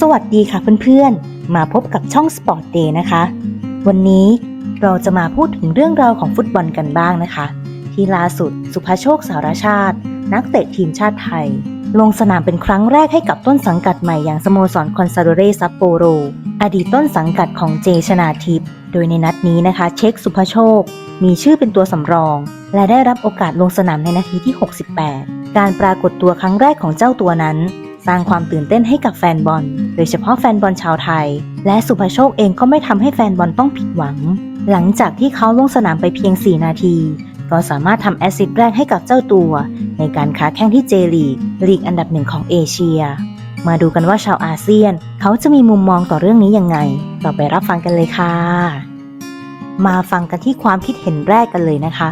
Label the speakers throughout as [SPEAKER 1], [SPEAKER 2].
[SPEAKER 1] สวัสดีค่ะเพื่อนๆ มาพบกับช่อง Sport Day นะคะ วันนี้เราจะมาพูดถึงเรื่องราวของฟุตบอลกันบ้างนะคะ ที่ล่าสุดสุภาโชคสารชาติ นักเตะทีมชาติไทย ลงสนามเป็นครั้งแรกให้กับต้นสังกัดใหม่อย่างสโมสรคอนซาโดเรซัปโปโร อดีตต้นสังกัดของเจชนาทิพย์โดยในนัดนี้นะคะ เช็คสุภาโชค มีชื่อเป็นตัวสำรอง และได้รับโอกาสลงสนามในนาทีที่ 68 การปรากฏตัวครั้งแรกของเจ้าตัวนั้น สร้างความตื่นเต้นให้กับแฟนบอล โดยเฉพาะแฟนบอลชาวไทย และสุภโชคเองก็ไม่ทำให้แฟนบอลต้องผิดหวัง หลังจากที่เขาลงสนามไปเพียง 4 นาที ก็สามารถทำแอสซิสต์แรกให้กับเจ้าตัว ในการค้าแข่งที่เจลีกลีกอันดับหนึ่งของเอเชีย มาดูกันว่าชาวอาเซียน เขาจะมีมุมมองต่อเรื่องนี้ยังไงเราไปรับฟังกันเลยค่ะ มาฟังกันที่ความคิดเห็นแรกกันเลยนะคะ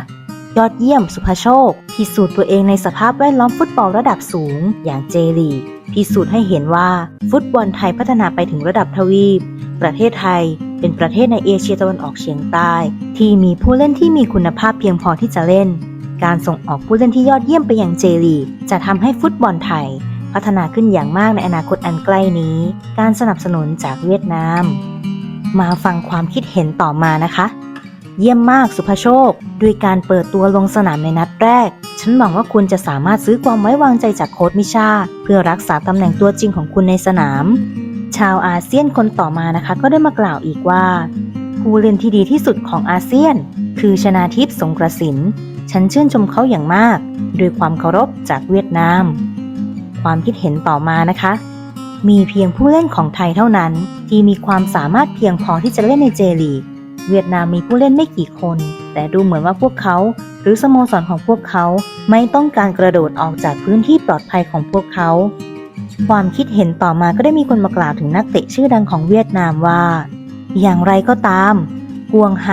[SPEAKER 1] ยอดเยี่ยมสุภโชค พิสูจน์ตัวเองในสภาพแวดล้อมฟุตบอลระดับสูง อย่างเจลีกพิสูจน์ให้เห็นว่าฟุตบอลไทยพัฒนาไปถึงระดับทวีป ประเทศไทยเป็นประเทศในเอเชียตะวันออกเฉียงใต้ ที่มีผู้เล่นที่มีคุณภาพเพียงพอที่จะเล่น การส่งออกผู้เล่นที่ยอดเยี่ยมไปยังเจลีกจะทำให้ฟุตบอลไทย พัฒนาขึ้นอย่างมากในอนาคตอันใกล้นี้ การสนับสนุนจากเวียดนาม มาฟังความคิดเห็นต่อมานะคะ เยี่ยมมากสุภโชค ด้วยการเปิดตัวลงสนามในนัดแรก ฉันหวังว่าคุณจะสามารถซื้อความไว้วางใจจากโค้ชมิชา เพื่อรักษาตำแหน่งตัวจริงของคุณในสนาม ชาวอาเซียนคนต่อมานะคะ ก็ได้มากล่าวอีกว่า ผู้เล่นที่ดีที่สุดของอาเซียน คือชนาทิพย์สงกระสิน ฉันชื่นชมเขาอย่างมาก ด้วยความเคารพจากเวียดนาม ความคิดเห็นต่อมานะคะ มีเพียงผู้เล่นของไทยเท่านั้น ที่มีความสามารถเพียงพอที่จะเล่นในเจลีก เวียดนามมีผู้เล่นไม่กี่คน แต่ดูเหมือนว่าพวกเขา หรือสโมสรของพวกเขาไม่ต้องการกระโดดออกจากพื้นที่ปลอดภัยของพวกเขา ความคิดเห็นต่อมาก็ได้มีคนมากล่าวถึงนักเตะชื่อดังของเวียดนามว่า อย่างไรก็ตามกวงไฮ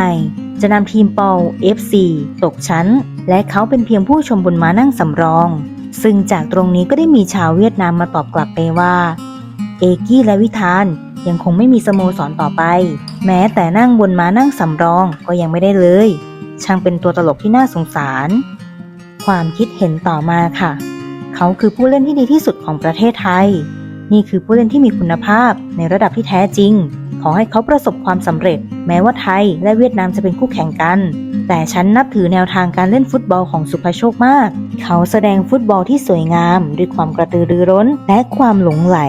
[SPEAKER 1] จะนำทีมเปา FC ตกชั้น และเขาเป็นเพียงผู้ชมบนม้านั่งสำรอง ซึ่งจากตรงนี้ก็ได้มีชาวเวียดนามมาตอบกลับไปว่า เอกี้และวิธาน ยังคงไม่มีสโมสรต่อไป แม้แต่นั่งบนม้านั่งสำรองก็ยังไม่ได้เลย ช่างเป็นตัวตลกที่น่าสงสาร ความคิดเห็นต่อมาค่ะ เขาคือผู้เล่นที่ดีที่สุดของประเทศไทย นี่คือผู้เล่นที่มีคุณภาพในระดับที่แท้จริง ขอให้เขาประสบความสำเร็จ แม้ว่าไทยและเวียดนามจะเป็นคู่แข่งกัน แต่ฉันนับถือแนวทางการเล่นฟุตบอลของสุภโชคมาก เขาแสดงฟุตบอลที่สวยงาม ด้วยความกระตือรือร้น และความหลงไหล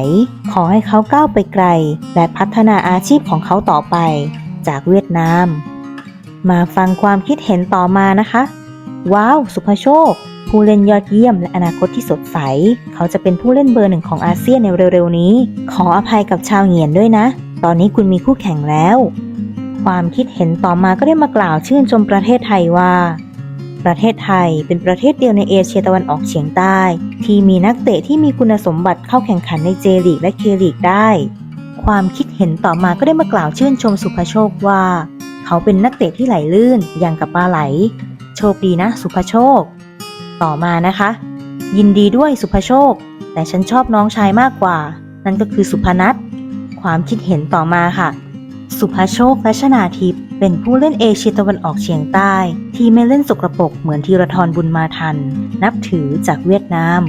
[SPEAKER 1] ขอให้เขาก้าวไปไกล และพัฒนาอาชีพของเขาต่อไป จากเวียดนาม มาฟังความคิดเห็นต่อมานะคะ ว้าว สุภโชคผู้เล่นยอดเยี่ยมและอนาคตที่สดใส เขาจะเป็นผู้เล่นเบอร์หนึ่งของอาเซียนในเร็วๆนี้ ขออภัยกับชาวเหงียนด้วยนะ ตอนนี้คุณมีคู่แข่งแล้ว ความคิดเห็นต่อมาก็ได้มากล่าวชื่นชมประเทศไทยว่า ประเทศไทยเป็นประเทศเดียวในเอเชียตะวันออกเฉียงใต้ ที่มีนักเตะที่มีคุณสมบัติเข้าแข่งขันในเจลีกและเคลีกได้ ความคิดเห็นต่อมาก็ได้มากล่าวชื่นชมสุภโชคว่า เขาเป็นนักเตะที่ไหลลื่นอย่างกับปลาไหล โชคดีนะ สุภโชค ต่อมานะคะ ยินดีด้วยสุภโชค แต่ฉันชอบน้องชายมากกว่า นั่นก็คือสุพนัท ความคิดเห็นต่อมาค่ะ สุภโชคและชนาทิพย์เป็นผู้เล่นเอเชียตะวันออกเฉียงใต้ ที่ไม่เล่นสกรปรกเหมือนธีรทรบุญมาทัน นับถือจากเวียดนาม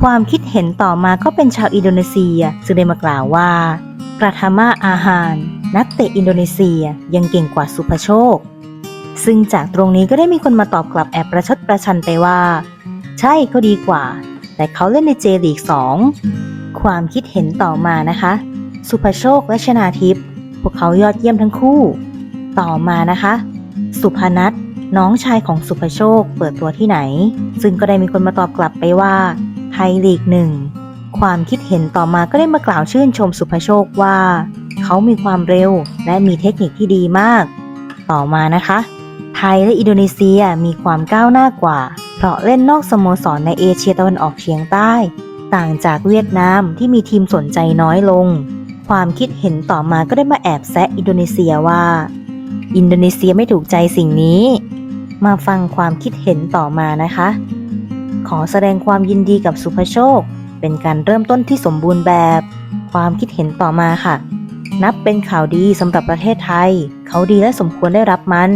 [SPEAKER 1] ความคิดเห็นต่อมาก็เป็นชาวอินโดนีเซีย ซึ่งได้มากล่าวว่าปราธามาอาหาร นักเตะอินโดนีเซียยังเก่งกว่าสุภโชค ซึ่งจากตรงนี้ก็ได้มีคนมาตอบกลับแอบประชดประชันไปว่า ใช่เขาดีกว่า แต่เขาเล่นในเจลีก2ความคิดเห็นต่อมานะคะ สุภโชคและชนาทิพย์พวกเขายอดเยี่ยมทั้งคู่ ต่อมานะคะ สุพนัทน้องชายของสุภโชคเปิดตัวที่ไหน ซึ่งก็ได้มีคนมาตอบกลับไปว่าไทยลีกหนึ่งความคิดเห็นต่อมาก็ได้มากล่าวชื่นชมสุภโชคว่า เขามีความเร็วและมีเทคนิคที่ดีมาก ต่อมานะคะ ไทยและอินโดนีเซียมีความก้าวหน้ากว่า เพราะเล่นนอกสโมสรในเอเชียตะวันออกเฉียงใต้ ต่างจากเวียดนามที่มีทีมสนใจน้อยลง ความคิดเห็นต่อมาก็ได้มาแอบแซะอินโดนีเซียว่า อินโดนีเซียไม่ถูกใจสิ่งนี้ มาฟังความคิดเห็นต่อมานะคะ ขอแสดงความยินดีกับสุภโชค เป็นการเริ่มต้นที่สมบูรณ์แบบ ความคิดเห็นต่อมาค่ะ นับเป็นข่าวดีสำหรับประเทศไทย เขาดีและสมควรได้รับมัน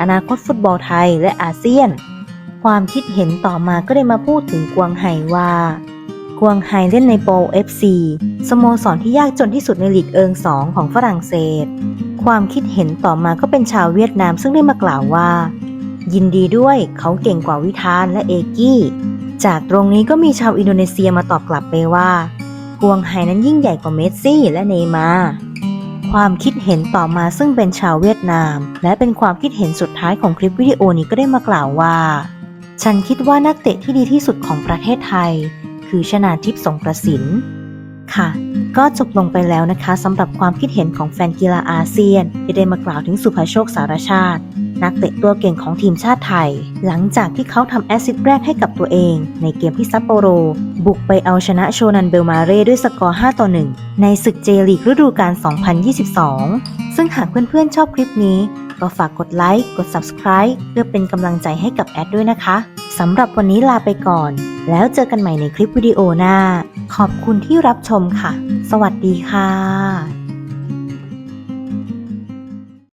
[SPEAKER 1] อนาคตฟุตบอลไทยและอาเซียน ความคิดเห็นต่อมาก็ได้มาพูดถึงกวางไห่ว่า กวงไฮเล่นในโปร FC สโมสรที่ยากจนที่สุดในลีกเอิงสองของฝรั่งเศส ความคิดเห็นต่อมาก็เป็นชาวเวียดนามซึ่งได้มากล่าวว่า ยินดีด้วยเขาเก่งกว่าวิธานและเอกี้ จากตรงนี้ก็มีชาวอินโดนีเซียมาตอบกลับไปว่ากวงไฮนั้นยิ่งใหญ่กว่าเมสซี่และเนย์มาร์ความคิดเห็นต่อมาซึ่งเป็นชาวเวียดนาม และเป็นความคิดเห็นสุดท้ายของคลิปวิดีโอนี้ก็ได้มากล่าวว่า ฉันคิดว่านักเตะที่ดีที่สุดของประเทศไทย คือชนาทิพย์สงกระสินค่ะ ก็จบลงไปแล้วนะคะสำหรับความคิดเห็นของแฟนกีฬาอาเซียน ที่ได้มากล่าวถึงสุภาโชคสารชาติ นักเตะตัวเก่งของทีมชาติไทย หลังจากที่เขาทำแอสซิสต์แรกให้กับตัวเอง ในเกมที่ซัปโปโร บุกไปเอาชนะโชนันเบลมาเร่ด้วยสกอร์ 5 ต่อ 1 ในศึกเจลีกฤดูกาล 2022 ซึ่งหากเพื่อนๆชอบคลิปนี้ ก็ฝากกดไลค์กด Subscribe เพื่อเป็นกำลังใจให้กับแอดด้วยนะคะ สำหรับวันนี้ลาไปก่อน แล้วเจอกันใหม่ในคลิปวิดีโอหน้า ขอบคุณที่รับชมค่ะ สวัสดีค่ะ